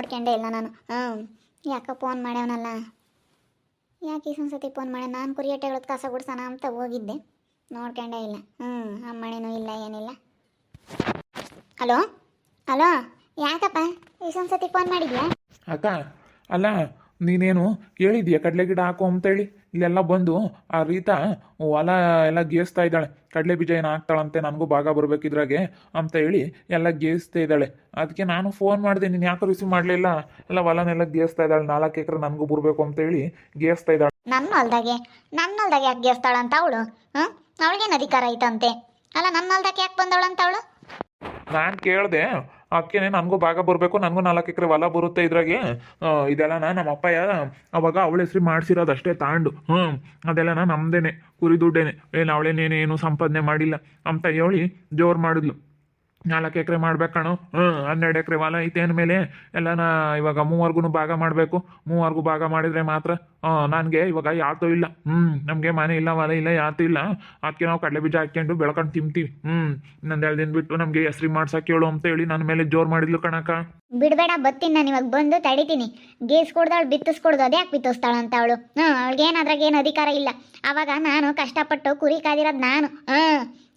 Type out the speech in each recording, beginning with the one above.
ನೋಡ್ಕೊಂಡೇ ಇಲ್ಲ ನಾನು. ಹ್ಞೂ ಯಾಕೆ ಫೋನ್ ಮಾಡ್ಯವನಲ್ಲ. ಯಾಕೆ ಈ ಸತಿ ಫೋನ್ ಮಾಡ್ಯ ನಾನು ಕುರಿಯಟ್ಟೆ ಹೇಳೋದು ಕಸ ಗುಡ್ಸೋಣ ಅಂತ ಹೋಗಿದ್ದೆ. ನೋಡ್ಕೊಂಡೇ ಇಲ್ಲ. ಹ್ಞೂ ಅಮ್ಮನೇನೂ ಇಲ್ಲ, ಏನಿಲ್ಲ. ಹಲೋ? ಹಲೋ? ಯಾಕಪ್ಪ ಈ ಸತಿ ಫೋನ್ ಮಾಡಿದ್ಯಾ? ಅಕ್ಕ, ಅಲ್ಲ ನೀನೇನು ಹೇಳಿದ್ಯಾ? ಕಡಲೆ ಗಿಡ ಹಾಕು ಅಂತೇಳಿ. ಇಲ್ಲೆಲ್ಲ ಬಂದು ಆ ರೀತಾ ಹೊಲ ಎಲ್ಲ ಗೇಸ್ತಾ ಇದ್ದಾಳೆ. ಕಡಲೆ ಬೀಜ ಏನು ಹಾಕ್ತಾಳಂತೆ? ನನಗೂ ಭಾಗ ಬರಬೇಕಿದ್ರಾಗೆ ಅಂತ ಹೇಳಿ ಎಲ್ಲ ಗೇಸ್ತಾ ಇದ್ದಾಳೆ. ಅದಕ್ಕೆ ನಾನು ಫೋನ್ ಮಾಡಿದೆ ನೀನು ಯಾಕೆ ರಿಸೀವ್ ಮಾಡಲಿಲ್ಲ? ಎಲ್ಲ ಹೊಲನೆಲ್ಲ ಗೇಸ್ತಾ ಇದ್ದಾಳೆ. ನಾಲ್ಕು ಎಕರೆ ನನಗೂ ಬರಬೇಕು ಅಂತ ಹೇಳಿ ಗೇಸ್ತಾ ಇದ್ದಾಳೆ. ನನ್ನ ಹೊಲ್ದಾಗೆ? ನನ್ನ ಹೊಲ್ದಾಗೆ ಯಾಕೆ ಗೇಸ್ತಾಳೆ ಅಂತ ಅವಳು? ಹ್ಞೂ ಅವಳಿಗೇನು ಅಧಿಕಾರ ಐತಂತೆ? ಅಲ್ಲ ನನ್ನ ಹೊಲ್ದಾಗೆ ಯಾಕೆ ಬಂದವಳಂತ ಅವಳು? ನಾನು ಕೇಳಿದೆ ಅಕ್ಕೇನೆ ನನಗೂ ಭಾಗ ಬರಬೇಕು, ನನಗೂ ನಾಲ್ಕು ಎಕರೆ ಹೊಲ ಬರುತ್ತೆ ಇದ್ರಾಗೆ. ಇದೆಲ್ಲನ ನಮ್ಮ ಅಪ್ಪಯ್ಯ ಅವಾಗ ಅವಳ ಹೆಸ್ರು ಮಾಡಿಸಿರೋದು ಅಷ್ಟೇ ತಾಂಡು. ಹ್ಞೂ ಅದೆಲ್ಲನ ನಮ್ದೇನೆ, ಕುರಿ ದುಡ್ಡೇನೆ. ಏನು ಅವಳೇನೇನೇನು ಸಂಪಾದನೆ ಮಾಡಿಲ್ಲ ಅಂತ ಹೇಳಿ ಜೋರು ಮಾಡಿದ್ಲು. ನಾಲ್ಕು ಎಕರೆ ಕಣೋ. ಹ್ಞೂ ಹನ್ನೆರಡು ಎಕರೆ ಹೊಲ ಐತೆ ಅಂದಮೇಲೆ ಎಲ್ಲನ ಇವಾಗ ಮೂವರ್ಗು ಭಾಗ ಮಾಡಬೇಕು. ಮೂವರ್ಗೂ ಭಾಗ ಮಾಡಿದರೆ ಮಾತ್ರ ನನಗೆ ಇವಾಗ ಯಾತೂ ಇಲ್ಲ. ಹ್ಞೂ ನಮಗೆ ಮನೆ ಇಲ್ಲ, ಹೊಲ ಇಲ್ಲ ಯಾತೂ ಇಲ್ಲ. ಅದಕ್ಕೆ ನಾವು ಕಡಲೆ ಬೀಜ ಹಾಕ್ಕೊಂಡು ಬೆಳ್ಕೊಂಡು ತಿಂತೀವಿ. ಹ್ಞೂ ಇನ್ನೊಂದು ಎರಡು ದಿನ ಬಿಟ್ಟು ನಮಗೆ ಹೆಸ್ರಿ ಮಾಡ್ಸಕ್ಕೆ ಹೇಳು ಅಂತ ಹೇಳಿ ನನ್ನ ಮೇಲೆ ಜೋರು ಮಾಡಿದ್ಲು ಕಣಕ ಬಿಡಬೇಡ, ಬತ್ತೀನಿ ನಾನು ಇವಾಗ ಬಂದು ತಡಿತೀನಿ. ಗೇಸ್ ಕೊಡ್ದವಳು ಬಿತ್ತಿಸ್ಕೊಡ್ದು ಅದೇ ಯಾಕೆ ಬಿತ್ತಿಸ್ತಾಳ ಅಂತ ಅವಳು. ಹ್ಞೂ ಅವಳಿಗೇನು ಅದ್ರಾಗ ಏನು ಅಧಿಕಾರ ಇಲ್ಲ. ಅವಾಗ ನಾನು ಕಷ್ಟಪಟ್ಟು ಕುರಿ ಕಾದಿರೋದು ನಾನು. ಹ್ಞೂ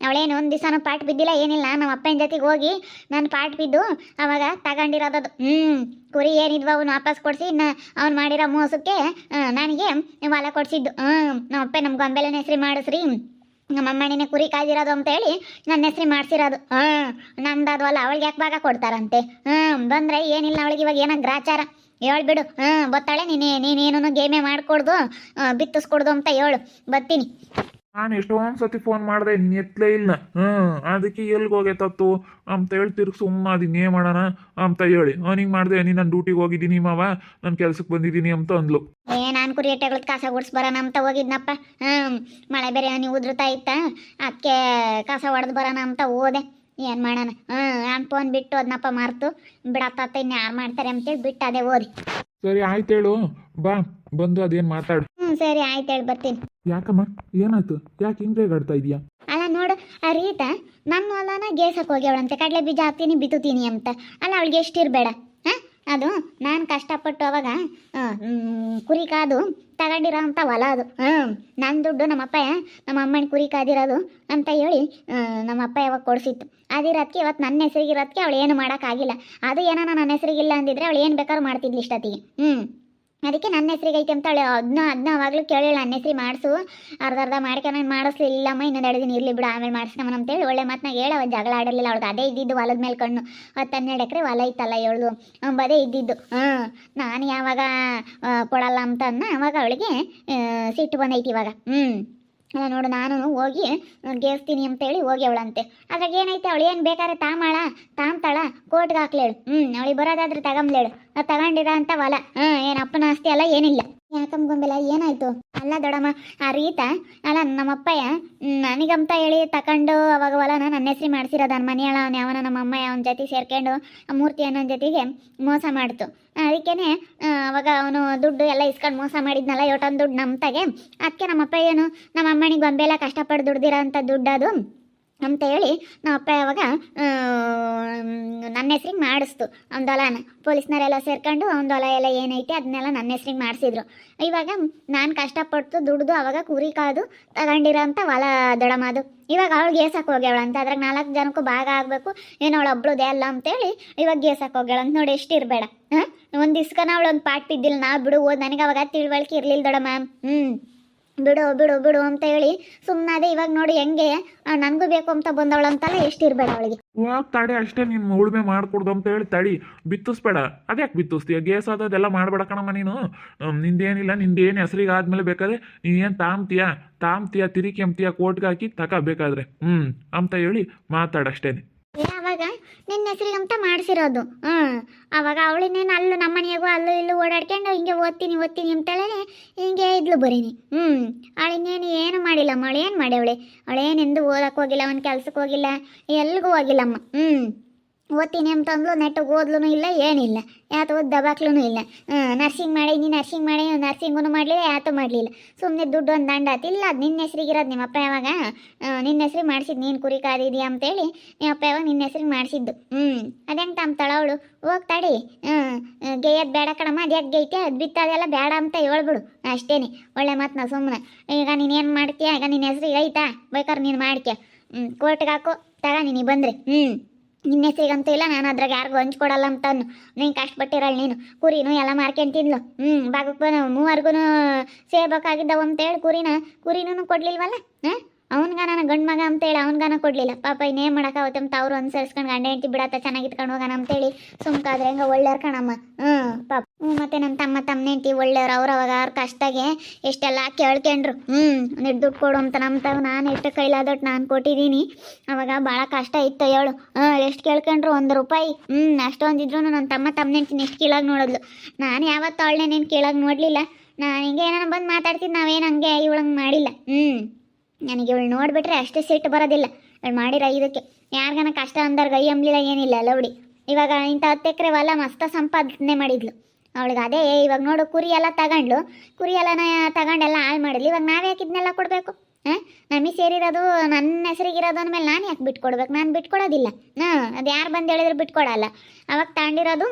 ಅವಳೇನು ಒಂದು ದಿವಸನೂ ಪಾಟ್ ಬಿದ್ದಿಲ್ಲ, ಏನಿಲ್ಲ. ನಮ್ಮ ಅಪ್ಪನ ಜೊತೆಗೆ ಹೋಗಿ ನಾನು ಪಾಟ್ ಬಿದ್ದು ಅವಾಗ ತಗೊಂಡಿರೋದದು. ಹ್ಞೂ ಕುರಿ ಏನಿದ್ವು ಅವನು ವಾಪಸ್ ಕೊಡಿಸಿ ನ ಅವ್ನು ಮಾಡಿರೋ ಮೋಸಕ್ಕೆ ನನಗೆ ಹೊಲ ಕೊಡಿಸಿದ್ದು. ಹ್ಞೂ ನಮ್ಮ ಅಪ್ಪ ನಮ್ಮ ಗೊಂಬೆಲನ ಹೆಸ್ರು ಮಾಡಿಸ್ರಿ. ನಮ್ಮ ಅಮ್ಮನಿನೇ ಕುರಿ ಕಾಯ್ದಿರೋದು ಅಂತ ಹೇಳಿ ನನ್ನ ಹೆಸ್ರು ಮಾಡಿಸಿರೋದು. ಹಾಂ ನಂದದು ಅಲ್ಲ, ಅವಳಿಗೆ ಯಾಕೆ ಭಾಗ ಕೊಡ್ತಾರಂತೆ? ಹ್ಞೂ ಬಂದರೆ ಏನಿಲ್ಲ ಅವಳಿಗೆ ಇವಾಗ ಏನೋ ಗ್ರಾಚಾರ. ಹೇಳ್ಬಿಡು ಹ್ಞೂ ಬತ್ತಾಳೆ, ನೀನೇ ನೀನೇನೂ ಗೇಮೇ ಮಾಡಿಕೊಡ್ದು ಬಿತ್ತಿಸ್ಕೊಡ್ದು ಅಂತ ಹೇಳು. ಬತ್ತೀನಿ ನಾನು ಎಷ್ಟೊಂದು ಸತಿ ಫೋನ್ ಮಾಡಿದೆ ನೀನು ಎತ್ತಲೇ ಇಲ್ಲ. ಹ್ಞೂ ಅದಕ್ಕೆ ಎಲ್ಲಿಗೆ ಹೋಗೈತತ್ತು ಅಂತ ಹೇಳಿ ತಿರ್ಗಿ ಸುಮ್ಮನೆ ಅದನ್ನ ಮಾಡೋಣ ಅಂತ ಹೇಳಿ. ಅವನಿಂಗ್ ಮಾಡಿದೆ ನೀನು ನನ್ನ ಡ್ಯೂಟಿಗೆ ಹೋಗಿದ್ದೀನಿ ಮಾವ ನಾನು ಕೆಲ್ಸಕ್ಕೆ ಬಂದಿದ್ದೀನಿ ಅಂತ ಅಂದ್ಲು. ಏ ನಾನು ಕುರಿ ಎಟ್ಟೆಗಳದ್ದು ಕಸ ಗುಡ್ಸ್ ಬರೋಣ ಅಂತ ಹೋಗಿದ್ನಪ್ಪ. ಹ್ಞೂ ಮಳೆ ಬೇರೆ ನೀ ಉದ್ರತಾ ಇತ್ತ. ಅದಕ್ಕೆ ಕಸ ಹೊಡೆದು ಬರೋಣ ಅಂತ ಹೋದೆ. ಏನು ಮಾಡೋಣ? ಹ್ಞೂ ನಾನು ಫೋನ್ ಬಿಟ್ಟು ಅದನ್ನಪ್ಪ ಮಾರ್ತು. ಬಿಡತ್ತ ಇನ್ನು ಯಾರು ಮಾಡ್ತಾರೆ ಅಂತೇಳಿ ಬಿಟ್ಟು ಅದೇ ಓದಿ ಸರಿ ಆಯ್ತು ಹೇಳು. ಬಾ. ಬಂದು ಅದೇನ್ ಮಾತಾಡು. ಸರಿ ಆಯ್ತು ಹೇಳಿ ಬರ್ತೀನಿ. ಯಾಕಮ್ಮ? ಏನಾಯ್ತು? ಯಾಕೆ ಹಿಂಗ್ ಗಾಡ್ತಾ ಇದೀಯಾ? ಅಲ್ಲ ನೋಡು ಆ ರೀತ ನನ್ನ ಹೊಲನ ಗೇಸಕ್ಕೆ ಹೋಗ್ಯವಳಂತೆ ಕಡಲೆ ಬೀಜ ಹಾಕ್ತೀನಿ ಬಿತ್ತುತ್ತೀನಿ ಅಂತ. ಅಲ್ಲ ಅವಳಿಗೆ ಎಷ್ಟಿರಬೇಡ ಹಾಂ? ಅದು ನಾನು ಕಷ್ಟಪಟ್ಟು ಅವಾಗ ಕುರಿ ಕಾದು ತಗೊಂಡಿರೋ ಅಂತ ಹೊಲ ಅದು. ಹ್ಞೂ ನನ್ನ ದುಡ್ಡು ನಮ್ಮಪ್ಪ ನಮ್ಮ ಅಮ್ಮನ ಕುರಿ ಕಾದಿರೋದು ಅಂತ ಹೇಳಿ ನಮ್ಮಪ್ಪ ಯಾವಾಗ ಕೊಡಿಸಿತ್ತು. ಅದಿರೋದಕ್ಕೆ ಇವತ್ತು ನನ್ನ ಹೆಸರಿಗಿರೋದಕ್ಕೆ ಅವಳು ಏನು ಮಾಡೋಕ್ಕಾಗಿಲ್ಲ. ಅದು ಏನೋ ನನ್ನ ಹೆಸರಿಗಿಲ್ಲ ಅಂದಿದ್ರೆ ಅವಳು ಏನು ಬೇಕಾದ್ರೂ ಮಾಡ್ತಿದ್ಲು ಇಷ್ಟೊತ್ತಿಗೆ. ಹ್ಞೂ ಅದಕ್ಕೆ ನನ್ನ ಹೆಸ್ರಿಗೆ ಐತೆ ಅಂತ ಅವಳು ಅದನ್ನ ಅದನ್ನ ಅವಾಗಲೂ ಕೇಳಿಲ್ಲ. ನನ್ನ ಹೆಸರಿ ಮಾಡಿಸು. ಅರ್ಧ ಅರ್ಧ ಮಾಡ್ಕೊಂಡು ಮಾಡಿಸ್ಲಿಲ್ಲಮ್ಮ ಇನ್ನೊಂದು ಎರಡು ದಿನ ಇರಲಿ ಬಿಡು. ಆಮೇಲೆ ಮಾಡಿಸ್ಕೊಂಬನ ಅಂತೇಳಿ ಒಳ್ಳೆ ಮಾತನಾಗ ಹೇಳ. ಅವ ಜಗಳ ಆಡಿರಲಿಲ್ಲ ಅವ್ಳದ್ದು ಅದೇ ಇದ್ದಿದ್ದು ಹೊಲದ ಮೇಲೆ ಕಣ್ಣು. ಹತ್ತು ಹನ್ನೆರಡು ಎಕರೆ ಹೊಲ ಇತ್ತಲ್ಲ ಏಳು ಅಂಬದೇ ಇದ್ದಿದ್ದು. ಹಾಂ, ನಾನು ಯಾವಾಗ ಕೊಡಲ್ಲ ಅಂತ ಅವಾಗ ಅವಳಿಗೆ ಸಿಟ್ಟು ಬಂದೈತಿ ಇವಾಗ. ಹ್ಞೂ ನೋಡು ನಾನು ಹೋಗಿ ಗೇಸ್ತೀನಿ ಅಂತೇಳಿ ಹೋಗಿ ಅವಳಂತೆ. ಅದ್ರಾಗ ಏನೈತೆ ಅವಳು, ಏನು ಬೇಕಾದ್ರೆ ತಾಮಾಳ ತಾಮ್ತಾಳ ಕೋರ್ಟ್ಗೆ ಹಾಕ್ಲೇಳು. ಹ್ಞೂ ಅವಳಿಗೆ ಬರೋದಾದ್ರೆ ತಗೊಂಬ್ಲೇಳು. ತಗೊಂಡಿರೋ ಅಂತ ಹೊಲ. ಹ್ಞೂ ಏನು ಆಸ್ತಿ ಅಲ್ಲ, ಏನಿಲ್ಲ. ಯಾಕಮ್ಮ ಗೊಂಬೆಲ್ಲ ಏನಾಯ್ತು? ಅಲ್ಲ ದೊಡಮ್ಮ ಆ ರೀತ, ಅಲ್ಲ ನಮ್ಮಪ್ಪಯ್ಯ ನನಗಂತ ಹೇಳಿ ತಕೊಂಡು ಅವಾಗ ಹೊಲನ ನನ್ನ ಹೆಸ್ರು ಮಾಡಿಸಿರೋದು ನನ್ನ ಮನೆಯಳ ಅವ್ನು ಯಾವನ ನಮ್ಮ ಅವನ ಜೊತೆ ಸೇರ್ಕೊಂಡು ಆ ಮೂರ್ತಿ ಅನ್ನೋ ಜೊತೆಗೆ ಮೋಸ ಮಾಡ್ತು. ಅದಕ್ಕೇನೆ ಅವಾಗ ಅವನು ದುಡ್ಡು ಎಲ್ಲ ಇಸ್ಕೊಂಡು ಮೋಸ ಮಾಡಿದ್ನಲ್ಲ ಯೋಟನ್ ದುಡ್ಡು ನಮ್ಮ ತಗೆ. ಅದಕ್ಕೆ ನಮ್ಮಪ್ಪ ಏನು ನಮ್ಮ ಅಮ್ಮನಿಗೆ ಗೊಂಬೆಲ್ಲ ಕಷ್ಟಪಟ್ಟು ದುಡ್ದಿರೋ ಅಂಥ ದುಡ್ಡು ಅದು ಅಂತ ಹೇಳಿ ನಮ್ಮ ಅಪ್ಪ ಯಾವಾಗ ನನ್ನ ಹೆಸ್ರಿಗೆ ಮಾಡಿಸ್ತು. ಅವ್ನ ಹೊಲನ ಪೊಲೀಸ್ನವರೆಲ್ಲ ಸೇರ್ಕೊಂಡು ಅವ್ನ ದೊಲ ಎಲ್ಲ ಏನೈತೆ ಅದನ್ನೆಲ್ಲ ನನ್ನ ಹೆಸ್ರಿಗೆ ಮಾಡಿಸಿದ್ರು. ಇವಾಗ ನಾನು ಕಷ್ಟಪಟ್ಟು ದುಡ್ದು ಅವಾಗ ಕುರಿ ಕಾದು ತಗೊಂಡಿರೋಂಥ ಹೊಲ ದೊಡಮ್ಮ ಅದು ಇವಾಗ ಅವಳು ಗೇಸಕ್ಕೆ ಹೋಗ್ಯಾಳ ಅಂತ. ಅದ್ರಾಗ ನಾಲ್ಕು ಜನಕ್ಕೂ ಭಾಗ ಆಗಬೇಕು. ಏನು ಅವಳು ಒಬ್ಳದೇ ಅಲ್ಲ ಅಂತೇಳಿ ಇವಾಗ ಗೇಸಕ್ಕೆ ಹೋಗ್ಯಾಳ ಅಂತ ನೋಡಿ ಎಷ್ಟು ಇರಬೇಡ ಹಾಂ? ಒಂದು ಇಸ್ಕನ ಅವಳು ಒಂದು ಪಾಟ್ ಬಿದ್ದಿಲ್ಲ. ನಾ ಬಿಡು, ಓದ್. ನನಗೆ ಅವಾಗ ತಿಳುವಳಿಕೆ ಇರಲಿಲ್ಲ ದೊಡಮ್ಮ. ಹ್ಞೂ ಬಿಡು ಬಿಡು ಬಿಡು ಅಂತ ಹೇಳಿ ಸುಮ್ಮನಾದೆ ಇವಾಗ ನೋಡಿ ಹೆಂಗೆ ನನಗೂ ಬೇಕು ಅಂತ ಬಂದವಳು ಅಂತಲ್ಲ ಎಷ್ಟು ಇರ್ಬೇಡ ಅವಳಿಗೆ. ಇವಾಗ ತಡೆ ಅಷ್ಟೇ ನೀನು ಉಳುಮೆ ಮಾಡ್ಕೊಡ್ದು ಅಂತ ಹೇಳಿ ತಡಿ. ಬಿತ್ತಿಸ್ಬೇಡ. ಅದ್ಯಾಕೆ ಬಿತ್ತಿಸ್ತೀಯ? ಗೇಸ್ ಆದದೆಲ್ಲ ಮಾಡ್ಬೇಡ ಕಣಮ್ಮ ನೀನು. ನಿಂದೇನಿಲ್ಲ, ನಿಂದೇನು ಹೆಸರಿಗೆ ಆದ್ಮೇಲೆ ಬೇಕಾದ್ರೆ ನೀನೇನು ತಾಮ್ತೀಯ? ತಾಮ್ತೀಯ ತಿರಿಕಿ ಅಂತೀಯ ಕೋಟ್ಗೆ ಹಾಕಿ ತಕ ಬೇಕಾದ್ರೆ. ಹ್ಞೂ ಅಂತ ಹೇಳಿ ಮಾತಾಡಷ್ಟೇನೆ ನಿನ್ನ ಅಂತ ಮಾಡಿಸಿರೋದು. ಹ್ಞೂ ಅವಾಗ ಅವಳಿನೇನು ಅಲ್ಲೂ ನಮ್ಮ ಮನೆಯಾಗೂ ಅಲ್ಲೂ ಇಲ್ಲೂ ಓಡಾಡ್ಕೊಂಡು ಹಿಂಗೆ ಓದ್ತೀನಿ ಓದ್ತೀನಿ ಅಂತಲೇ ಹಿಂಗೆ ಇದ್ಲು ಬರೀನಿ. ಹ್ಞೂ ಅವಳಿನ್ನೇನು ಏನು ಮಾಡಿಲ್ಲ ಅವಳು ಏನು ಮಾಡಿ ಅವಳೆ ಅವಳೇನೆಂದು ಓದಕ್ಕೆ ಹೋಗಿಲ್ಲ ಒಂದು ಕೆಲ್ಸಕ್ಕೆ ಹೋಗಿಲ್ಲ ಎಲ್ಲಿಗೂ ಹೋಗಿಲ್ಲಮ್ಮ. ಹ್ಞೂ ಓದ್ತೀನಿ ಅಂತಂದ್ಲು ನೆಟ್ಟಿಗೆ ಓದ್ಲೂ ಇಲ್ಲ, ಏನಿಲ್ಲ. ಯಾತು ಓದ್ ದಬಾಕ್ಲೂ ಇಲ್ಲ. ನರ್ಸಿಂಗ್ ಮಾಡಿ ಮಾಡೀನಿ ನರ್ಸಿಂಗ್ ಮಾಡಿ ನರ್ಸಿಂಗೂ ಮಾಡಲಿಲ್ಲ ಯಾತು ಮಾಡಲಿಲ್ಲ. ಸುಮ್ಮನೆ ದುಡ್ಡು ಒಂದು ದಂಡ ಆತು. ಇಲ್ಲ, ಅದು ನಿನ್ನ ನಿಮ್ಮ ನಿಮ್ಮಪ್ಪ ಯಾವಾಗ? ನಿನ್ನ ಹೆಸ್ರಿಗೆ ಮಾಡಿಸಿದ್ದು ನೀನು ಕುರಿ ಕಾದಿದ್ಯಾ ಅಂತೇಳಿ ನಿಮ್ಮಪ್ಪ ಯಾವಾಗ ನಿನ್ನ ಹೆಸ್ರಿಗೆ ಮಾಡಿಸಿದ್ದು. ಹ್ಞೂ ಅದೇಂಗೆ ತಮ್ಮ ಅವಳು? ಹೋಗಿ ತಡಿ. ಹ್ಞೂ ಗೇಯದ್ ಬೇಡ ಕಣಮ್ಮ ಅದ್ಯಾಕೆ ಗೈತಿ ಅದು ಬಿತ್ತದೆಲ್ಲ ಬೇಡ ಅಂತ ಹೇಳ್ಬಿಡು. ಅಷ್ಟೇನೆ. ಒಳ್ಳೆ ಮಾತು ನಾ ಸುಮ್ಮನೆ ಈಗ ನೀನು ಏನು ಮಾಡ್ತೀಯ? ಈಗ ನಿನ್ನ ಹೆಸ್ರಿಗೆ ಐತಾ? ಬೇಕಾದ್ರೆ ನೀನು ಮಾಡ್ತೀಯ? ಹ್ಞೂ ಕೋರ್ಟ್ಗೆ ಹಾಕು. ತಗ ನೀನು ಬಂದ್ರೆ. ಹ್ಞೂ ನಿನ್ನ ಹೆಸರಿಗಂತೂ ಇಲ್ಲ, ನಾನು ಅದ್ರಾಗ ಯಾರಿಗೂ ಹಂಚ್ಕೊಡಲ್ಲ ಅಂತ ನೀನು ಕಷ್ಟಪಟ್ಟಿರಲ್ಲ ನೀನು. ಕುರಿನು ಎಲ್ಲ ಮಾರ್ಕೊಂಡು ತಿನ್ಲು ಹ್ಞೂ ಬಾಗಪ್ಪ ಮೂವರ್ಗೂ ಸೇರ್ಬೇಕಾಗಿದ್ದವು ಅಂತೇಳಿ ಕುರಿನ ಕುರಿನೂ ಕೊಡ್ಲಿಲ್ವಲ್ಲ? ಹಾಂ? ಅವನ್ಗ ನಾನು ಗಂಡು ಮಗ ಅಂತೇಳಿ ಅವನ್ಗಾನ ಕೊಡ್ಲಿಲ್ಲ. ಪಾಪ ಇನ್ನೇನು ಮಾಡೋಕ್ಕಾಗುತ್ತೆ ಅಂತ ಅವ್ರು ಅನುಸರಿಸ್ಕೊಂಡು ಗಂಡ ಹೆಂಡತಿ ಬಿಡತ್ತ, ಚೆನ್ನಾಗಿ ಇಟ್ಕೊಂಡು ಹೋಗೋಣ ಅಂತೇಳಿ ಸುಮ್ಕಾದ್ರೆ ಹೆಂಗ ಒಳ್ಳೆಯವ್ರು ಕಣಮ್ಮ. ಹ್ಞೂ ಪಾಪ. ಮತ್ತೆ ನನ್ನ ತಮ್ಮ ತಮ್ಮನೆಂಟಿ ಒಳ್ಳೆಯವ್ರು, ಅವ್ರು ಅವಾಗ ಅವ್ರ ಕಷ್ಟಗೆ ಎಷ್ಟೆಲ್ಲ ಕೇಳ್ಕೊಂಡ್ರು. ಹ್ಞೂ ಒಂದಿಟ್ಟು ದುಡ್ಡು ಕೊಡು ಅಂತ ನಮ್ಮ ತಾವು ನಾನು ಎಷ್ಟು ಕೈಲಾದೊಟ್ಟು ನಾನು ಕೊಟ್ಟಿದ್ದೀನಿ. ಅವಾಗ ಭಾಳ ಕಷ್ಟ ಇತ್ತು ಹೇಳು. ಎಷ್ಟು ಕೇಳ್ಕೊಂಡ್ರು? ಒಂದು ರೂಪಾಯಿ. ಹ್ಞೂ ಅಷ್ಟೊಂದಿದ್ರು ನನ್ನ ತಮ್ಮ ತಮ್ಮ ಹೆಂಡ್ತಿನ ಎಷ್ಟು ಕೀಳಾಗಿ ನೋಡಿದ್ಲು. ನಾನು ಯಾವತ್ತೂ ಅವಳನ್ನೇ ನೀನು ಕೀಳಾಗಿ ನೋಡಲಿಲ್ಲ. ನಾನು ಹಿಂಗೆ ಏನಾರು ಬಂದು ಮಾತಾಡ್ತಿದ್ದು ನಾವೇನು ಹಂಗೆ ಇವಳಂಗೆ ಮಾಡಿಲ್ಲ. ಹ್ಞೂ, ನನಗೆ ಇವಳು ನೋಡಿಬಿಟ್ರೆ ಅಷ್ಟು ಸಿಟ್ಟು ಬರೋದಿಲ್ಲ. ಇವಳು ಮಾಡಿರ ಇದಕ್ಕೆ. ಯಾರಿಗಾನ ಕಷ್ಟ ಅಂದಾರ ಗೈ ಅಂಬಲಿಲ್ಲ ಏನಿಲ್ಲ ಲೌಡಿ ಇವಾಗ ಇಂಥ ಹತ್ತು ಎಕರೆ ಹೊಲ ಮಸ್ತ ಸಂಪಾದನೆ ಮಾಡಿದ್ಲು. ಅವಳಿಗೆ ಅದೇ ಇವಾಗ ನೋಡು, ಕುರಿ ಎಲ್ಲ ತಗೊಂಡ್ಲು. ಕುರಿ ಎಲ್ಲನ ತಗೊಂಡೆಲ್ಲ ಹಾಳು ಮಾಡಿದ್ಲು. ಇವಾಗ ನಾವೇ ಯಾಕೆ ಇದನ್ನೆಲ್ಲ ಕೊಡಬೇಕು? ಹಾಂ ನಮಗೆ ಸೇರಿರೋದು ನನ್ನ ಹೆಸರಿಗಿರೋದು ಅಂದಮೇಲೆ ನಾನು ಯಾಕೆ ಬಿಟ್ಕೊಡ್ಬೇಕು? ನಾನು ಬಿಟ್ಕೊಡೋದಿಲ್ಲ. ಹಾಂ ಅದು ಯಾರು ಬಂದು ಹೇಳಿದ್ರು ಬಿಟ್ಕೊಡಲ್ಲ. ಅವಾಗ ತಗೊಂಡಿರೋದು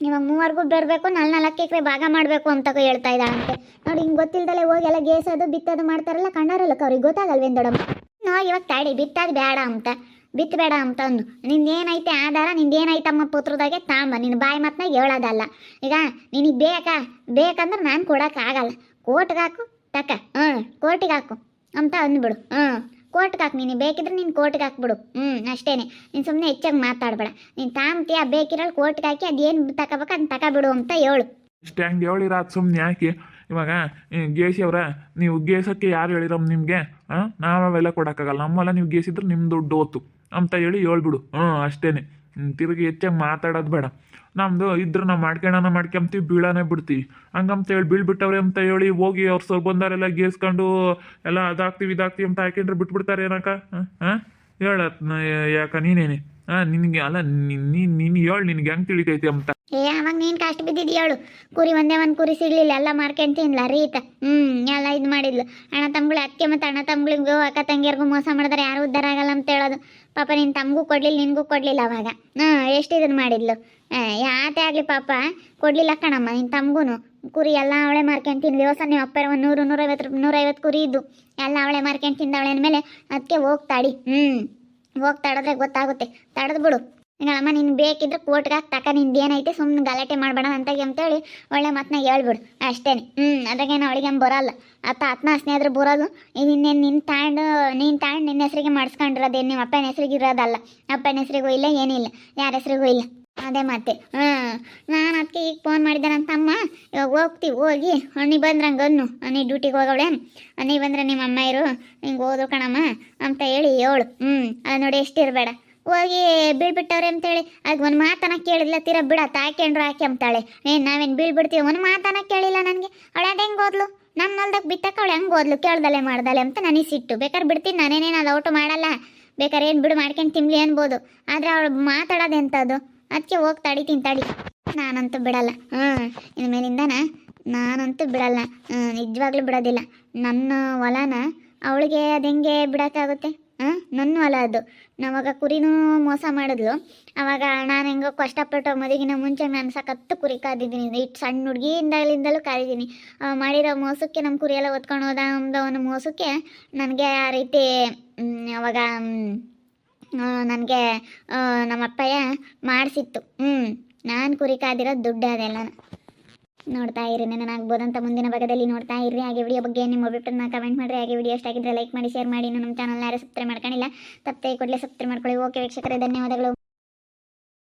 ಇವಾಗ ಮೂವರೆಗೂ ಬರಬೇಕು, ನಾಲ್ ನಾಲ್ಕು ಎಕರೆ ಭಾಗ ಮಾಡಬೇಕು ಅಂತ ಹೇಳ್ತಾ ಇದ್ದಾಳಂತೆ. ನೋಡಿ, ಹಿಂಗೆ ಗೊತ್ತಿಲ್ದಲೆ ಹೋಗಿ ಎಲ್ಲ ಗೇಸೋದು, ಬಿತ್ತೋದು ಮಾಡ್ತಾರಲ್ಲ ಕಣ್ಣಾರಲ್ಲಕ್ಕ ಅವ್ರಿಗೆ ಗೊತ್ತಾಗಲ್ವೇನು ದೊಡ್ಡಮ್ಮ? ನೋ, ಇವಾಗ ತಾಡಿ ಬಿತ್ತೋದು ಬೇಡ ಅಂತ. ಬಿತ್ತಬೇಡ ಅಂತ ಅಂದು ನಿಂದೇನೈತೆ ಆಧಾರ? ನಿಂದೇನೈತಮ್ಮ ಪುತ್ರದಾಗೆ? ತಾಂಬ, ನಿನ್ನ ಬಾಯಿ ಮಾತನ್ನ ಹೇಳೋದಲ್ಲ. ಈಗ ನಿನಗೆ ಬೇಕಾ, ಬೇಕಂದ್ರೆ ನಾನು ಕೊಡೋಕ್ಕಾಗಲ್ಲ ಕೋರ್ಟ್ಗೆ ಹಾಕು, ತಕ. ಹ್ಞೂ ಕೋರ್ಟಿಗೆ ಹಾಕು ಅಂತ ಅಂದ್ಬಿಡು. ಹ್ಞೂ ಕೋರ್ಟ್ಗೆ ಹಾಕು. ನೀನು ಬೇಕಿದ್ರೆ ನೀನು ಕೋರ್ಟ್ಗೆ ಹಾಕ್ಬಿಡು ಹ್ಞೂ ಅಷ್ಟೇನೆ. ನೀನು ಸುಮ್ಮನೆ ಹೆಚ್ಚಾಗಿ ಮಾತಾಡಬೇಡ. ನೀನು ತಾಂಬ್ತೀಯ, ಬೇಕಿರೋಳು ಕೋರ್ಟ್ಗೆ ಹಾಕಿ, ಅದೇನು ತಗೋಬೇಕು ಅದನ್ನ ತಗೋಬಿಡು ಅಂತ ಹೇಳು. ಇಷ್ಟು ಹೆಂಗೆ ಹೇಳಿರ ಸುಮ್ಮನೆ ಯಾಕೆ? ಇವಾಗ ಗೇಸಿ ಅವರ ನೀವು ಗೇಸಕ್ಕೆ ಯಾರು ಹೇಳಿರಮ್ ನಿಮಗೆ ಹಾಂ ನಾವೆಲ್ಲ ಕೊಡೋಕ್ಕಾಗಲ್ಲ. ನಮ್ಮೆಲ್ಲ ನೀವು ಗೇಸಿದ್ರೆ ನಿಮ್ಮ ದುಡ್ಡು ಓತು ಅಂತ ಹೇಳಿ ಹೇಳ್ಬಿಡು. ಹ್ಞೂ ಅಷ್ಟೇನೆ. ಹ್ಮ್, ತಿರುಗಿ ಹೆಚ್ಚಾಗಿ ಮಾತಾಡೋದು ಬೇಡ. ನಮ್ಮದು ಇದ್ರೆ ನಾವು ಮಾಡ್ಕೊಳ್ಳೋಣ ಮಾಡ್ಕೊಂತೀವಿ ಬೀಳಾನೆ ಬಿಡ್ತೀವಿ. ಹಂಗಂತ ಹೇಳಿ ಬೀಳ್ಬಿಟ್ಟವ್ರೆ ಅಂತ ಹೇಳಿ ಹೋಗಿ ಅವ್ರು ಸ್ವಲ್ಪ ಬಂದಾರೆಲ್ಲ ಗೇಸ್ಕೊಂಡು ಎಲ್ಲ ಅದಾಗ್ತೀವಿ ಇದಾಗ್ತೀವಿ ಅಂತ ಹಾಕೊಂಡ್ರೆ ಬಿಟ್ಬಿಡ್ತಾರೆ ಏನಕ್ಕ? ಹಾಂ ಹೇಳ ಯಾಕ ನೀನೇನೆ? ನಿನಗೆ, ಅಲ್ಲ ನೀನು ಹೇಳು, ನಿನಗೆ ಹೆಂಗೆ ತಿಳಿತೈತಿ ಅಂತ. ಏ, ಅವಾಗ ನೀನ್ ಕಷ್ಟ ಬಿದ್ದಿದ್ದು ಹೇಳು? ಕುರಿ ಒಂದೇ ಒಂದು ಕುರಿ ಸಿಗ್ಲಿಲ್ಲ, ಎಲ್ಲ ಮಾರ್ಕೊಂಡು ತಿನ್ಲ, ರೀತ. ಹ್ಮ್, ಎಲ್ಲ ಇದು ಮಾಡಿದ್ಲು. ಅಣ್ಣ ತಮ್ಗಳು ಅತ್ತೆ ಮತ್ತೆ ಅಣ್ಣ ತಮ್ಗಳಿಗೂ ಅಕ್ಕ ತಂಗಿಯರ್ಗೂ ಮೋಸ ಮಾಡಿದ್ರೆ ಯಾರು ಉದ್ಧಾರ ಆಗಲ್ಲ ಅಂತ ಹೇಳೋದು. ಪಾಪ ನಿನ್ ತಮ್ಗೂ ಕೊಡ್ಲಿಲ್ಲ, ನಿನಗೂ ಕೊಡಲಿಲ್ಲ ಅವಾಗ. ಹ್ಮ್, ಎಷ್ಟು ಇದನ್ನು ಮಾಡಿದ್ಲು? ಯಾತೆ ಆಗಲಿ ಪಾಪ, ಕೊಡಲಿಲ್ಲ ಕಣಮ್ಮ, ನಿನ್ ತಮ್ಗೂನು. ಕುರಿ ಎಲ್ಲ ಅವಳೆ ಮಾರ್ಕೊಂಡು ತಿಂದ್ಲು. ದಿವಸ ನೀವು ಅಪ್ಪ ಒಂದು ನೂರು, ನೂರೈವತ್ತು ನೂರೈವತ್ತು ಕುರಿ ಇದ್ದು. ಎಲ್ಲ ಅವಳೆ ಮಾರ್ಕೊಂಡು ತಿಂದವಳೆ ಅಂದಮೇಲೆ ಅದಕ್ಕೆ ಹೋಗ್ತಾಡಿ. ಹ್ಞೂ ಹೋಗಿ ತಡದ್ರೆ ಗೊತ್ತಾಗುತ್ತೆ. ತಡೆದು ಬಿಡು. ಅಮ್ಮ ನಿನ್ ಬೇಕಿದ್ರೆ ಕೋರ್ಟ್ಗೆ ಹಾಕಿ ತಕ, ನಿಂದು ಏನೈತೆ ಸುಮ್ಮನೆ ಗಲಾಟೆ ಮಾಡಬೇಡ ಅಂತಾಗಿ ಅಂತೇಳಿ ಒಳ್ಳೆ ಮಾತನ್ನ ಹೇಳ್ಬಿಡು. ಅಷ್ಟೇನೆ. ಹ್ಮ್ ಅದಾಗೇನು ಅವಳಿಗೆ ಬರಲ್ಲ. ಅತ್ತ ಆತ್ಮ ಸ್ನೇಹಿತರು ಬರೋದು. ಇನ್ನೇನು ನಿನ್ನ ತಾಂಡು, ನೀನು ತಾಂಡು ನಿನ್ನ ಹೆಸರಿಗೆ ಮಾಡಿಸ್ಕೊಂಡಿರೋದೇನು? ನಿಮ್ಮ ಅಪ್ಪನ ಹೆಸರಿಗೆ ಇರೋದಲ್ಲ. ಅಪ್ಪನ ಹೆಸರಿಗೂ ಇಲ್ಲ, ಏನಿಲ್ಲ. ಯಾರ ಹೆಸರಿಗೂ ಇಲ್ಲ. ಅದೇ ಮತ್ತೆ ಹ್ಞೂ ನಾನು ಅದಕ್ಕೆ ಈಗ ಫೋನ್ ಮಾಡಿದ್ದೆ ನನ್ನ ತಮ್ಮ ಇವಾಗ ಹೋಗ್ತೀವಿ ಹೋಗಿ. ಅಣ್ಣಿ ಬಂದ್ರೆ ಅನ್ನು ಅಣ್ಣಿ ಡ್ಯೂಟಿಗೆ ಹೋಗವಳೆ. ಅಣ್ಣಿ ಬಂದರೆ ನಿಮ್ಮ ಅಮ್ಮ ಇರು. ಹಿಂಗೆ ಓದು ಕಣಮ್ಮ. ಅಂತ ಹೇಳಿ ಹೇಳು. ಹ್ಞೂ ಅದು ನೋಡಿ ಎಷ್ಟಿರಬೇಡ. ಹೋಗಿ ಬೀಳ್ಬಿಟ್ಟವ್ರೆ ಅಂತೇಳಿ. ಅದು ಒಂದು ಮಾತನ ಕೇಳಿಲ್ಲ ತೀರ ಬಿಡ ತಾಯ್ಕೊಂಡ್ರು ಹಾಕಿ ಅಂತಾಳೆ ಏನು ನಾವೇನು ಬೀಳ್ಬಿಡ್ತೀವಿ? ಒಂದು ಮಾತನ ಕೇಳಿಲ್ಲ ನನಗೆ. ಅವಳು ಅದು ಹೆಂಗೆ ಓದ್ಲು? ನಮ್ಮ ಹೊಲ್ದಾಗ ಬಿತ್ತಕ್ಕೆ ಅವಳು ಹೆಂಗೆ ಓದ್ಲು? ಕೇಳ್ದಲೆ, ಮಾಡ್ದಲೆ ಅಂತ ನನಗೆ ಸಿಟ್ಟು ಬೇಕಾದ್ರೆ ಬಿಡ್ತೀನಿ, ನಾನೇನೇನು ಅದು ಔಟು ಮಾಡಲ್ಲ. ಬೇಕಾದ್ರೆ ಏನು ಬಿಡು, ಮಾಡ್ಕೊಂಡು ತಿನ್ಲಿ ಅನ್ಬೋದು. ಆದರೆ ಅವಳು ಮಾತಾಡೋದು ಎಂಥದ್ದು ಅದಕ್ಕೆ ಹೋಗಿ ತಡಿ ನಾನಂತೂ ಬಿಡಲ್ಲ. ಹಾಂ ಇನ್ನು ಮೇಲಿಂದನ ನಾನಂತೂ ಬಿಡಲ್ಲ. ನಿಜವಾಗ್ಲೂ ಬಿಡೋದಿಲ್ಲ. ನನ್ನ ಹೊಲನ ಅವಳಿಗೆ ಅದು ಹೆಂಗೆ ಬಿಡೋಕ್ಕಾಗುತ್ತೆ? ಹಾಂ ನನ್ನ ಹೊಲ ಅದು. ನಾವಾಗ ಕುರಿನೂ ಮೋಸ ಮಾಡಿದ್ಲು. ಅವಾಗ ನಾನು ಹೆಂಗೋ ಕಷ್ಟಪಟ್ಟು ಮದುವೆಗಿನ ಮುಂಚೆ ನಾನು ಸಾಕತ್ತು ಕುರಿ ಕಾದಿದ್ದೀನಿ. ಇಟ್ಟು ಸಣ್ಣ ಹುಡುಗಿಯಿಂದಲಿಂದಲೂ ಕಾದಿದ್ದೀನಿ. ಮಾಡಿರೋ ಮೋಸಕ್ಕೆ ನಮ್ಮ ಕುರಿಯೆಲ್ಲ ಒತ್ಕೊಂಡು ಹೋದ ಒಂದು ಮೋಸಕ್ಕೆ ನನಗೆ ಆ ರೀತಿ ಅವಾಗ ನನಗೆ ನಮ್ಮ ಅಪ್ಪಯ್ಯ ಮಾಡಿಸಿತ್ತು. ಹ್ಞೂ ನಾನು ಕುರಿ ಕಾದಿರೋದು ದುಡ್ಡು ಅದೆಲ್ಲ. ನೋಡ್ತಾ ಇರಿ ಆಗ್ಬೋದಂತ ಮುಂದಿನ ಭಾಗದಲ್ಲಿ ನೋಡ್ತಾ ಇರಿ. ಹಾಗೆ ವಿಡಿಯೋ ಬಗ್ಗೆ ನಿಮ್ಮ ಅಭಿಪ್ರಾಯನ ಕಮೆಂಟ್ ಮಾಡಿರಿ. ಹಾಗೆ ವಿಡಿಯೋ ಇಷ್ಟ ಲೈಕ್ ಮಾಡಿ ಶೇರ್ ಮಾಡಿ. ನಮ್ಮ ಚಾನಲ್ ಯಾರು ಸಬ್ಸ್ಕ್ರೈಬ್ ಮಾಡ್ಕೊಂಡಿಲ್ಲ ತಪ್ಪೇ ಕೂಡಲೇ ಸಬ್ಸ್ಕ್ರೈಬ್ ಮಾಡ್ಕೊಳ್ಳಿ. ಓಕೆ ವೀಕ್ಷಕರೇ, ಧನ್ಯವಾದಗಳು.